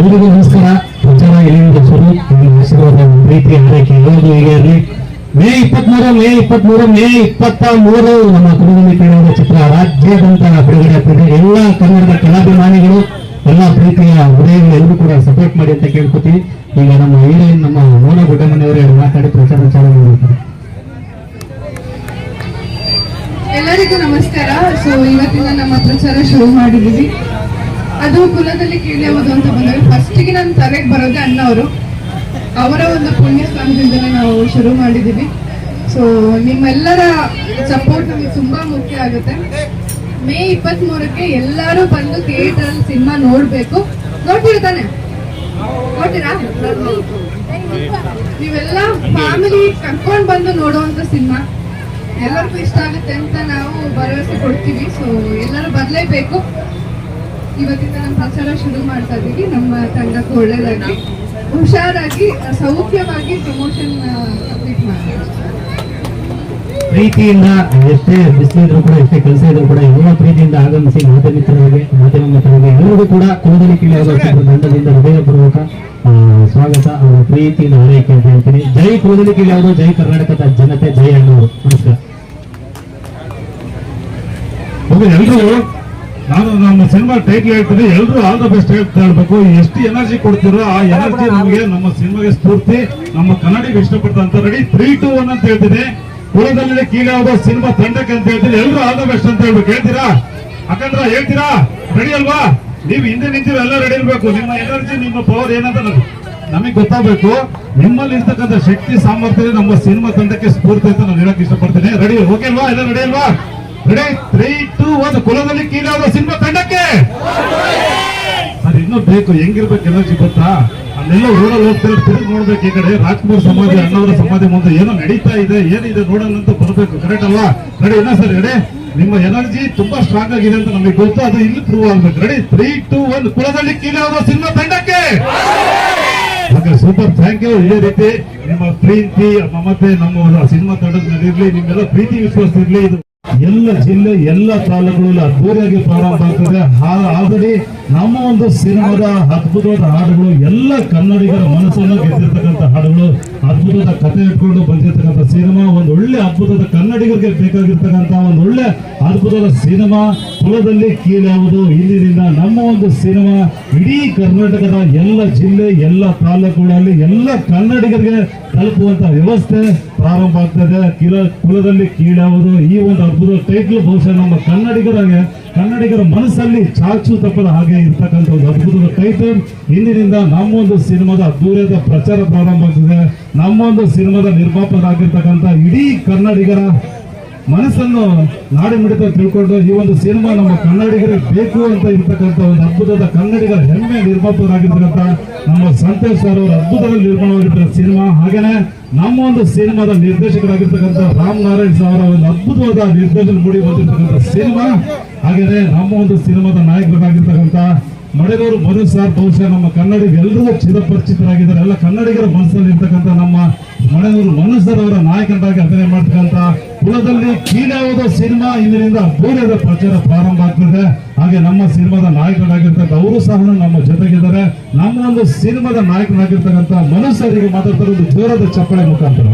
ಎಲ್ರಿಗೂ ನಮಸ್ಕಾರ. ಪ್ರಚಾರ ಇಲ್ಲಿಂದ ಶುರು? ನಿಮ್ಮ ಆಶೀರ್ವಾದ ಪ್ರೀತಿ ಆರೈಕೆ ಯಾವುದು ಹೀಗೆ ಇರಲಿ? ಮೇ ಇಪ್ಪತ್ಮೂರು ಮೇ ಇಪ್ಪತ್ಮೂರು, ಮೇ ಇಪ್ಪತ್ತ ಮೂರು ನಮ್ಮ ಕುರುಬನಿ ಕನ್ನಡ ಚಿತ್ರ ರಾಜ್ಯಾದ್ಯಂತ ಬಿಡುಗಡೆ ಆಗ್ತದೆ. ಎಲ್ಲ ಕನ್ನಡದ ಕಲಾಭಿಮಾನಿಗಳು, ಎಲ್ಲ ಪ್ರೀತಿಯ ಹೃದಯಗಳು ಎಲ್ಲರೂ ಕೂಡ ಸಪೋರ್ಟ್ ಮಾಡಿ ಅಂತ ಕೇಳ್ಕೊತೀವಿ. ಈಗ ನಮ್ಮ ಹೀರೋಯಿನ್, ನಮ್ಮ ಮೋನ ಗುಡ್ಡಮನೆಯವರು ಮಾತಾಡಿ ಪ್ರಚಾರ ಚಾಲನೆ ಮಾಡ್ತಾರೆ ಎಲ್ಲರಿಗೂ ನಮಸ್ಕಾರ. ಸೊ ಇವತ್ತಿನ ನಮ್ಮ ಪ್ರಚಾರ ಶುರು ಮಾಡಿದ್ದೀವಿ. ಅದು ಕುಲದಲ್ಲಿ ಕೀಳ್ಯಾವುದು ಅಂತ ಬಂದಾಗ ಫಸ್ಟಿಗೆ ನನ್ನ ತಲೆಗೆ ಬರೋದೇ ಅಣ್ಣವರು. ಅವರ ಒಂದು ಪುಣ್ಯ ಸ್ಥಾನದಿಂದಲೇ ನಾವು ಶುರು ಮಾಡಿದ್ದೀವಿ. ಸೊ ನಿಮ್ಮೆಲ್ಲರ ಸಪೋರ್ಟ್ ನಮಗೆ ತುಂಬಾ ಮುಖ್ಯ ಆಗುತ್ತೆ. ಮೇ ಇಪ್ಪತ್ತ್ ಮೂರಕ್ಕೆ ಎಲ್ಲರೂ ಬಂದು ಥಿಯೇಟರ್ ಅಲ್ಲಿ ಸಿನಿಮಾ ನೋಡ್ಬೇಕು. ನೋಡ್ತಿರ್ತಾನೆ ನೋಡ್ತೀರಾ? ನೀವೆಲ್ಲ ಫ್ಯಾಮಿಲಿ ಕರ್ಕೊಂಡ್ ಬಂದು ನೋಡುವಂತ ಸಿನಿಮಾ ಎಲ್ಲರಿಗೂ ಇಷ್ಟ ಆಗುತ್ತೆ ಅಂತ ನಾವು ಭರವಸೆ ಕೊಡ್ತೀವಿ. ಸೊ ಎಲ್ಲರೂ ಬರಲೇಬೇಕು. ಇವತ್ತಿಂದ ನಮ್ಮ ಪ್ರಚಾರ ಶುರು ಮಾಡ್ತಾ ಇದ್ದೀವಿ. ನಮ್ಮ ತಂಡಕ್ಕೆ ಒಳ್ಳೇದಾಗಿ ಹುಷಾರಾಗಿ ಸೌಖ್ಯವಾಗಿ ಪ್ರಮೋಷನ್ ಕಂಪ್ಲೀಟ್ ಮಾಡಿ. ಪ್ರೀತಿಯಿಂದ ಎಷ್ಟೇ ಬಿಸಿಲಿದ್ರು ಕೂಡ ಎಷ್ಟೇ ಕೆಲಸ ಇದ್ರು ಕೂಡ ಎಲ್ಲ ಪ್ರೀತಿಯಿಂದ ಆಗಮಿಸಿ ಮಾಧ್ಯಮ ಮಿತ್ರರಿಗೆ ಮಾಧ್ಯಮ ಮಿತ್ರರಿಗೆ ಎಲ್ಲರಿಗೂ ಕೂಡ ಕುಲದಲ್ಲಿ ಕೀಳಾಗ ತಂಡದಿಂದ ಹೃದಯಪೂರ್ವಕ ಸ್ವಾಗತ ಅವರ ಪ್ರೀತಿಯಿಂದ ಆರೈಕೆ ಅಂತ ಹೇಳ್ತೀನಿ. ಜೈ ಕುಲದಲ್ಲಿ ಕೀಳಾವುದು ಜೈ ಕರ್ನಾಟಕದ ಜನತೆ ಜೈ ಅಣ್ಣವರು. ನಮಸ್ಕಾರ. ಎಲ್ರು ನಾನು ನಮ್ಮ ಸಿನಿಮಾ ಟೈಟ್ಲ್ ಹೇಳ್ತೀನಿ ಎಲ್ರು ಆಲ್ ದ ಬೆಸ್ಟ್ ಹೇಳ್ತಾ ಹೇಳ್ಬೇಕು ಎಷ್ಟು ಎನರ್ಜಿ ಕೊಡ್ತೀರೋ ಆ ಎನರ್ಜಿ ನಮಗೆ ನಮ್ಮ ಸಿನಿಮಾಗೆ ಸ್ಫೂರ್ತಿ ನಮ್ಮ ಕನ್ನಡಿಗೆ ಇಷ್ಟಪಟ್ಟಂತ ರೆಡಿ ತ್ರೀ ಟು ಒನ್ ಅಂತ ಹೇಳ್ತೀನಿ. ಕುಲದಲ್ಲಿ ಕೀಳಾದ ಸಿನಿಮಾ ತಂಡಕ್ಕೆ ಅಂತ ಹೇಳ್ತೀನಿ. ಎಲ್ರು ಆಲ್ ದ ಬೆಸ್ಟ್ ಅಂತ ಹೇಳ್ಬೇಕು. ಹೇಳ್ತೀರಾ? ಯಾಕಂದ್ರ ಹೇಳ್ತೀರಾ? ರೆಡಿ ಅಲ್ವಾ? ನೀವು ಹಿಂದೆ ನಿಂತಿರೋ ಎಲ್ಲ ರೆಡಿ ಇರ್ಬೇಕು. ನಿಮ್ಮ ಎನರ್ಜಿ ನಿಮ್ಮ ಪವರ್ ಏನಂತ ನಮಗ್ ನಮಗೆ ಗೊತ್ತಾಗಬೇಕು. ನಿಮ್ಮಲ್ಲಿ ಇರ್ತಕ್ಕಂಥ ಶಕ್ತಿ ಸಾಮರ್ಥ್ಯ ನಮ್ಮ ಸಿನಿಮಾ ತಂಡಕ್ಕೆ ಸ್ಫೂರ್ತಿ ಅಂತ ನಾನು ಹೇಳಕ್ ಇಷ್ಟಪಡ್ತೀನಿ. ರೆಡಿ ಓಕೆ ಅಲ್ವಾ? ಎಲ್ಲ ರೆಡಿ ಅಲ್ವಾ? ರೆಡಿ ತ್ರೀ ಟು ಒಂದು ಕುಲದಲ್ಲಿ ಕೀಳಾದ ಸಿನಿಮಾ ತಂಡಕ್ಕೆ. ಅದು ಇನ್ನೂ ಬೇಕು, ಹೆಂಗಿರ್ಬೇಕು ಎನರ್ಜಿ ಗೊತ್ತಾ? ಅಲ್ಲೆಲ್ಲ ಊರಲ್ಲಿ ಹೋಗ್ತಾರೆ, ತಿರುಗಿ ನೋಡ್ಬೇಕು ಈ ಕಡೆ. ರಾಜ್ಕುಮಾರ್ ಸಮಾಧಿ, ಅಣ್ಣವರ ಸಮಾಧಿ ಮುಂದೆ ಏನೋ ನಡೀತಾ ಇದೆ, ಏನಿದೆ ನೋಡೋಣ ಅಂತ ಬರಬೇಕು. ಕರೆಕ್ಟ್ ಅಲ್ವಾ? ರೆಡಿ ಏನ ಸರ್ ರೆಡಿ ನಿಮ್ಮ ಎನರ್ಜಿ ತುಂಬಾ ಸ್ಟ್ರಾಂಗ್ ಆಗಿದೆ ಅಂತ ನಮಗೆ ಗೊತ್ತು, ಅದು ಇಲ್ಲಿ ಪ್ರೂವ್ ಆಗ್ಬೇಕು. ರೆಡಿ ತ್ರೀ ಟು ಒಂದು ಕುಲದಲ್ಲಿ ಕೀಳಾದ ಸಿನಿಮಾ ತಂಡಕ್ಕೆ. ಸೂಪರ್ ಥ್ಯಾಂಕ್ ಯು ಇದೇ ರೀತಿ ನಿಮ್ಮ ಪ್ರೀತಿ, ಮಮತೆ ನಮ್ಮ ಸಿನಿಮಾ ತಂಡದ ಮೇಲೆ ಇರ್ಲಿ ನಿಮ್ಮೆಲ್ಲ ಪ್ರೀತಿ ವಿಶ್ವಾಸ ಇರ್ಲಿ, ಇದು ಎಲ್ಲ ಜಿಲ್ಲೆ, ಎಲ್ಲ ತಾಲೂಕುಗಳಲ್ಲಿ ಅದ್ದೂರಿಯಾಗಿ ಪ್ರಾರಂಭ ಆಗ್ತದೆ. ಆಲ್ರೆಡಿ ನಮ್ಮ ಒಂದು ಸಿನಿಮಾದ ಅದ್ಭುತವಾದ ಹಾಡುಗಳು, ಎಲ್ಲ ಕನ್ನಡಿಗರ ಮನಸ್ಸನ್ನು ಗೆದ್ದಿರ್ತಕ್ಕಂಥ ಹಾಡುಗಳು, ಅದ್ಭುತವಾದ ಕಥೆ ಇಟ್ಕೊಂಡು ಬಂದಿರ್ತಕ್ಕಂಥ ಸಿನಿಮಾ, ಒಂದು ಒಳ್ಳೆ ಅದ್ಭುತದ ಕನ್ನಡಿಗರಿಗೆ ಬೇಕಾಗಿರ್ತಕ್ಕಂಥ ಒಂದು ಒಳ್ಳೆ ಅದ್ಭುತದ ಸಿನಿಮಾ. ಕುಲದಲ್ಲಿ ಕೀಳ್ಯಾವುದು ಇಂದಿನಿಂದ ನಮ್ಮ ಒಂದು ಸಿನಿಮಾ ಇಡೀ ಕರ್ನಾಟಕದ ಎಲ್ಲ ಜಿಲ್ಲೆ, ಎಲ್ಲ ತಾಲೂಕುಗಳಲ್ಲಿ ಎಲ್ಲ ಕನ್ನಡಿಗರಿಗೆ ತಲುಪುವಂತ ವ್ಯವಸ್ಥೆ ಪ್ರಾರಂಭ ಆಗ್ತದೆ. ಕಿಲ ಕುಲದಲ್ಲಿ ಕೀಳಾವುದು ಈ ಒಂದು ಅದ್ಭುತ ಟೈಟ್ಲ್ ಬಹುಶಃ ನಮ್ಮ ಕನ್ನಡಿಗರಾಗೆ, ಕನ್ನಡಿಗರ ಮನಸ್ಸಲ್ಲಿ ಚಾಚು ತಪ್ಪದ ಹಾಗೆ ಇರ್ತಕ್ಕಂಥ ಒಂದು ಅದ್ಭುತದ ಟೈಟಲ್ ಇಂದಿನಿಂದ ನಮ್ಮ ಒಂದು ಸಿನಿಮಾದ ಅದ್ದೂರಿಯಾದ ಪ್ರಚಾರ ಪ್ರಾರಂಭ ಆಗ್ತದೆ. ನಮ್ಮ ಒಂದು ಸಿನಿಮಾದ ನಿರ್ಮಾಪಕರಾಗಿರ್ತಕ್ಕಂಥ ಇಡೀ ಕನ್ನಡಿಗರ ಮನಸ್ಸನ್ನು ನಾಡಿ ಮಿಡಿತ ತಿಳ್ಕೊಂಡು ಈ ಒಂದು ಸಿನಿಮಾ ನಮ್ಮ ಕನ್ನಡಿಗರಿಗೆ ಬೇಕು ಅಂತ ಇರ್ತಕ್ಕಂಥ ಒಂದು ಅದ್ಭುತದ ಕನ್ನಡಿಗರ ಹೆಮ್ಮೆ ನಿರ್ಮಾಪಕರಾಗಿರ್ತಕ್ಕಂಥ ನಮ್ಮ ಸಂತೋಷ್ ಸರ್ ಅವರ ಅದ್ಭುತದಲ್ಲಿ ನಿರ್ಮಾಣವಾಗಿರ್ತಕ್ಕಂಥ ಸಿನಿಮಾ. ಹಾಗೇನೆ ನಮ್ಮ ಒಂದು ಸಿನಿಮಾದ ನಿರ್ದೇಶಕರಾಗಿರ್ತಕ್ಕಂಥ ರಾಮ್ ನಾರಾಯಣ್ ಅವರ ಒಂದು ಅದ್ಭುತವಾದ ನಿರ್ದೇಶನ ಮೂಡಿ ಬಂದಿರ್ತಕ್ಕಂಥ ಸಿನಿಮಾ. ಹಾಗೇನೆ ನಮ್ಮ ಒಂದು ಸಿನಿಮಾದ ನಾಯಕರಾಗಿರ್ತಕ್ಕಂಥ ಮಳೆನೂರು ಮಧು ಸರ್ ಬಹುಶಃ ನಮ್ಮ ಕನ್ನಡಿಗ ಎಲ್ಲರಿಗೂ ಚಿರಪರಿಚಿತರಾಗಿದ್ದಾರೆ ಎಲ್ಲ ಕನ್ನಡಿಗರ ಮನಸ್ಸಲ್ಲಿ ಇರ್ತಕ್ಕಂಥ ನಮ್ಮ ಮಳೆನೂರು ಮನು ಸರ್ ಅವರ ನಾಯಕರಾಗಿ ಅಭಿನಯ ಮಾಡ್ತಕ್ಕಂಥ ಕುಲದಲ್ಲಿ ಕೀಳಾವುದ ಸಿನಿಮಾ ಇಂದಿನಿಂದ ಪೂರ್ಣದ ಪ್ರಚಾರ ಪ್ರಾರಂಭ ಆಗ್ತದೆ. ಹಾಗೆ ನಮ್ಮ ಸಿನಿಮಾದ ನಾಯಕರಾಗಿರ್ತಕ್ಕಂಥ ಅವರು ಸಹ ನಮ್ಮ ಜೊತೆಗಿದ್ದಾರೆ. ನಮ್ಮ ಒಂದು ಸಿನಿಮಾದ ನಾಯಕನಾಗಿರ್ತಕ್ಕಂಥ ಮನುಷ್ಯರಿಗೆ ಮಾತಾಡ್ತಾರೆ ಒಂದು ಜೋರದ ಚಪ್ಪಳೆ ಮುಖಾಂತರ.